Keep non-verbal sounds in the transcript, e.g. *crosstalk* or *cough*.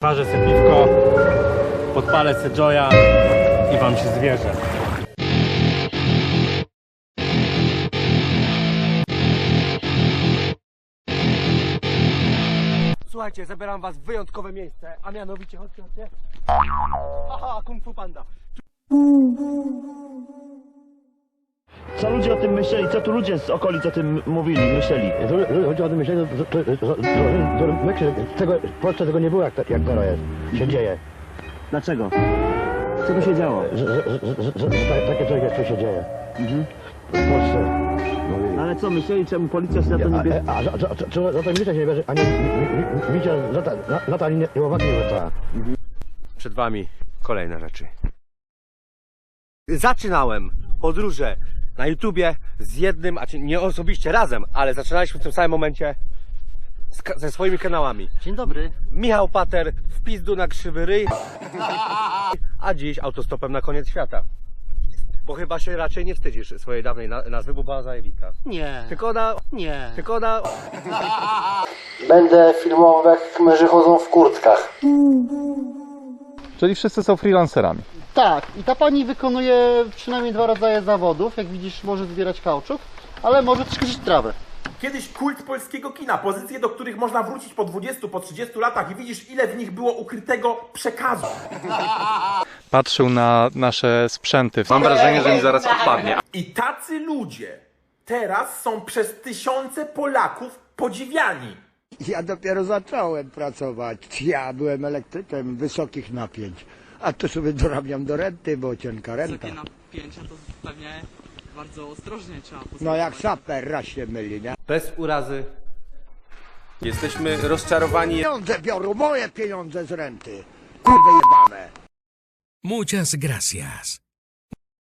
Parzę sobie piwko, podpalę sobie joya i wam się zwierzę. Słuchajcie, zabieram was w wyjątkowe miejsce, a mianowicie, chodźcie, chodźcie. Aha, Kung Fu Panda. Co ludzie o tym myśleli? Co tu ludzie z okolic o tym mówili, myśleli? Ludzie o tym myśleli, się, tego, w Polsce tego nie było jak, jak teraz jest, się dzieje. Dlaczego? Co tu się działo? Że, że, że, że, że, że ta- takie coś jeszcze się dzieje. W Polsce. Ale co myśleli, czemu policja się za to A, nie a, bierze? a, że- że- że- że za to milicja się nie bierze, ani mi- mi- mi- milicja za to, to nie, nie uwagi nie zwraca. Przed wami kolejne rzeczy. Zaczynałem podróże na YouTubie z jednym, a czy nie osobiście razem, ale zaczynaliśmy w tym samym momencie z, ze swoimi kanałami. Dzień dobry. Michał Pater w pizdu na krzywy ryj, *laughs* a dziś autostopem na koniec świata. Bo chyba się raczej nie wstydzisz swojej dawnej na- nazwy, bo była zajebista. Nie, Tylko na... nie. Tylko na... *laughs* Będę filmował jak męży chodzą w kurtkach. Czyli wszyscy są freelancerami. Tak, i ta pani wykonuje przynajmniej dwa rodzaje zawodów. Jak widzisz, może zbierać kauczuk, ale może też trawę. Kiedyś kult polskiego kina, pozycje, do których można wrócić po 20, po 30 latach i widzisz, ile w nich było ukrytego przekazu. *laughs* Patrzył na nasze sprzęty. Mam wrażenie, że mi zaraz odpadnie. I tacy ludzie teraz są przez tysiące Polaków podziwiani. Ja dopiero zacząłem pracować. Ja byłem elektrykiem wysokich napięć. A to sobie dorabiam do renty, bo cienka renta. Wysokie napięcia to pewnie bardzo ostrożnie trzeba No jak postępować. saper raz się myli, nie? Bez urazy. Jesteśmy rozczarowani Pieniądze biorą, moje pieniądze z renty. Kurwy jebane. Muchas gracias.